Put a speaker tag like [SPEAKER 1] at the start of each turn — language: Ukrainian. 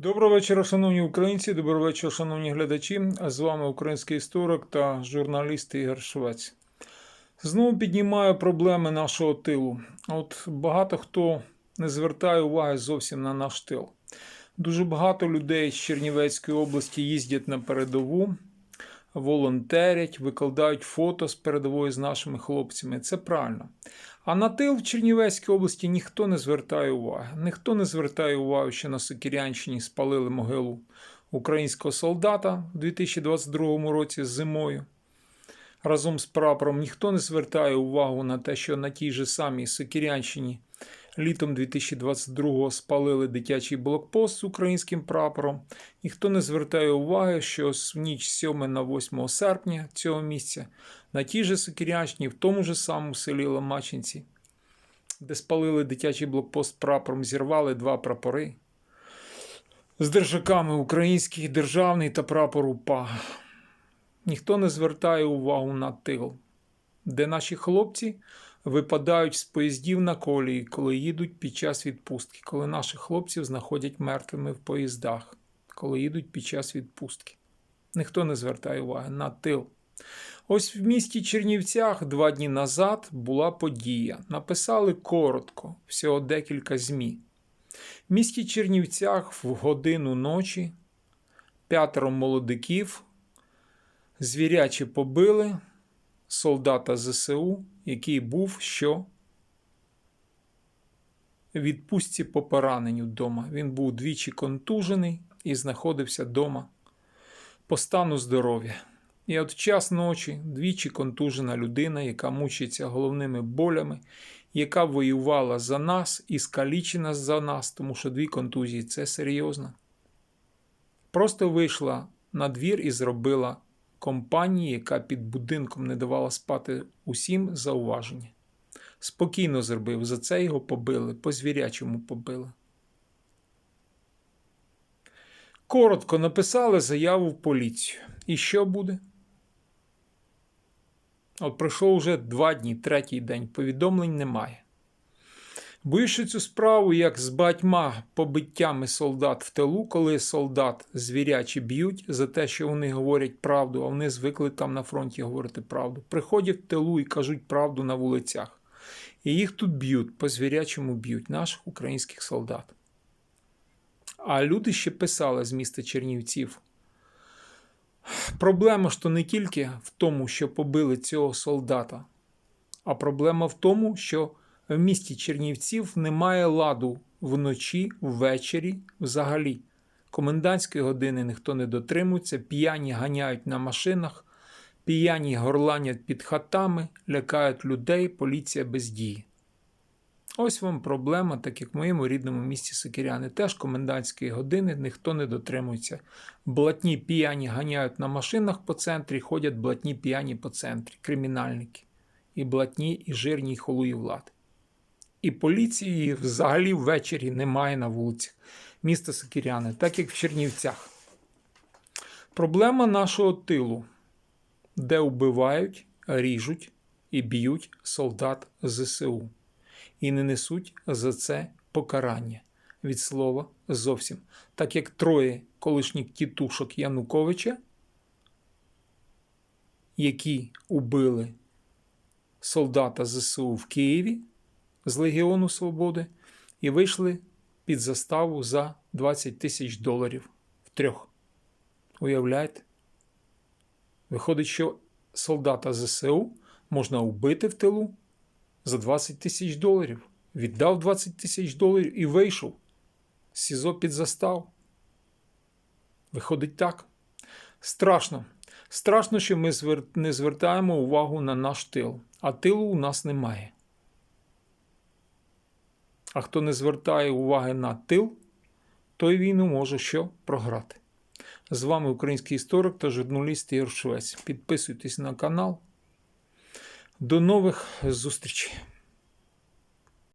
[SPEAKER 1] Доброго вечора, шановні українці, доброго вечора, шановні глядачі. З вами український історик та журналіст Ігор Швець. Знову піднімаю проблеми нашого тилу. От багато хто не звертає уваги зовсім на наш тил. Дуже багато людей з Чернівецької області їздять на передову, волонтерять, викладають фото з передової з нашими хлопцями. Це правильно. А на тил в Чернівецькій області ніхто не звертає уваги. Ніхто не звертає увагу, що на Сокірянщині спалили могилу українського солдата у 2022 році зимою. Разом з прапором ніхто не звертає увагу на те, що на тій же самій Сокірянщині літом 2022-го спалили дитячий блокпост з українським прапором. Ніхто не звертає уваги, що в ніч 7 на 8 серпня цього місяця на тій же Сокірянщині, в тому ж самому селі Ломачинці, де спалили дитячий блокпост прапором, зірвали два прапори з держаками український державний та прапор УПА. Ніхто не звертає увагу на тил, де наші хлопці випадають з поїздів на колії, коли їдуть під час відпустки, коли наших хлопців знаходять мертвими в поїздах, коли їдуть під час відпустки. Ніхто не звертає уваги на тил. Ось в місті Чернівцях два дні назад була подія. Написали коротко, всього декілька ЗМІ. В місті Чернівцях в годину ночі п'ятеро молодиків звіряче побили солдата ЗСУ, який був що відпустці по пораненню вдома. Він був двічі контужений і знаходився вдома по стану здоров'я. І от час ночі двічі контужена людина, яка мучиться головними болями, яка воювала за нас і скалічена за нас, тому що дві контузії це серйозно. Просто вийшла на двір і зробила компанії, яка під будинком не давала спати усім зауваження. Спокійно зробив, за це його побили, по звірячому побили. Коротко написали заяву в поліцію. І що буде? От пройшло вже два дні, третій день, повідомлень немає. Боюся цю справу, як з батьма побиттями солдат в тилу, коли солдат звірячі б'ють за те, що вони говорять правду, а вони звикли там на фронті говорити правду. Приходять в тилу і кажуть правду на вулицях. І їх тут б'ють, по звірячому б'ють наших українських солдат. А люди ще писали з міста Чернівців. Проблема ж то не тільки в тому, що побили цього солдата, а проблема в тому, що в місті Чернівців немає ладу вночі, ввечері взагалі. Комендантської години ніхто не дотримується, п'яні ганяють на машинах, п'яні горланять під хатами, лякають людей, поліція бездіє. Ось вам проблема, так як в моєму рідному місті Сокиряни. Теж комендантської години ніхто не дотримується. Блатні п'яні ганяють на машинах по центрі, ходять блатні п'яні по центрі, кримінальники. І блатні, і жирні, і холуї влади. І поліції взагалі ввечері немає на вулицях міста Сокиряни, так як в Чернівцях. Проблема нашого тилу, де вбивають, ріжуть і б'ють солдат ЗСУ і не несуть за це покарання від слова зовсім. Так як троє колишніх тітушок Януковича, які убили солдата ЗСУ в Києві з Легіону Свободи і вийшли під заставу за 20 тисяч доларів в трьох. Уявляєте? Виходить, що солдата ЗСУ можна вбити в тилу за 20 тисяч доларів. Віддав 20 тисяч доларів і вийшов. з СІЗО під застав. Виходить так. Страшно. Страшно, що ми не звертаємо увагу на наш тил, а тилу у нас немає. А хто не звертає уваги на тил, той війну може що програти. З вами український історик та журналіст Ігор Швець. Підписуйтесь на канал. До нових зустрічей!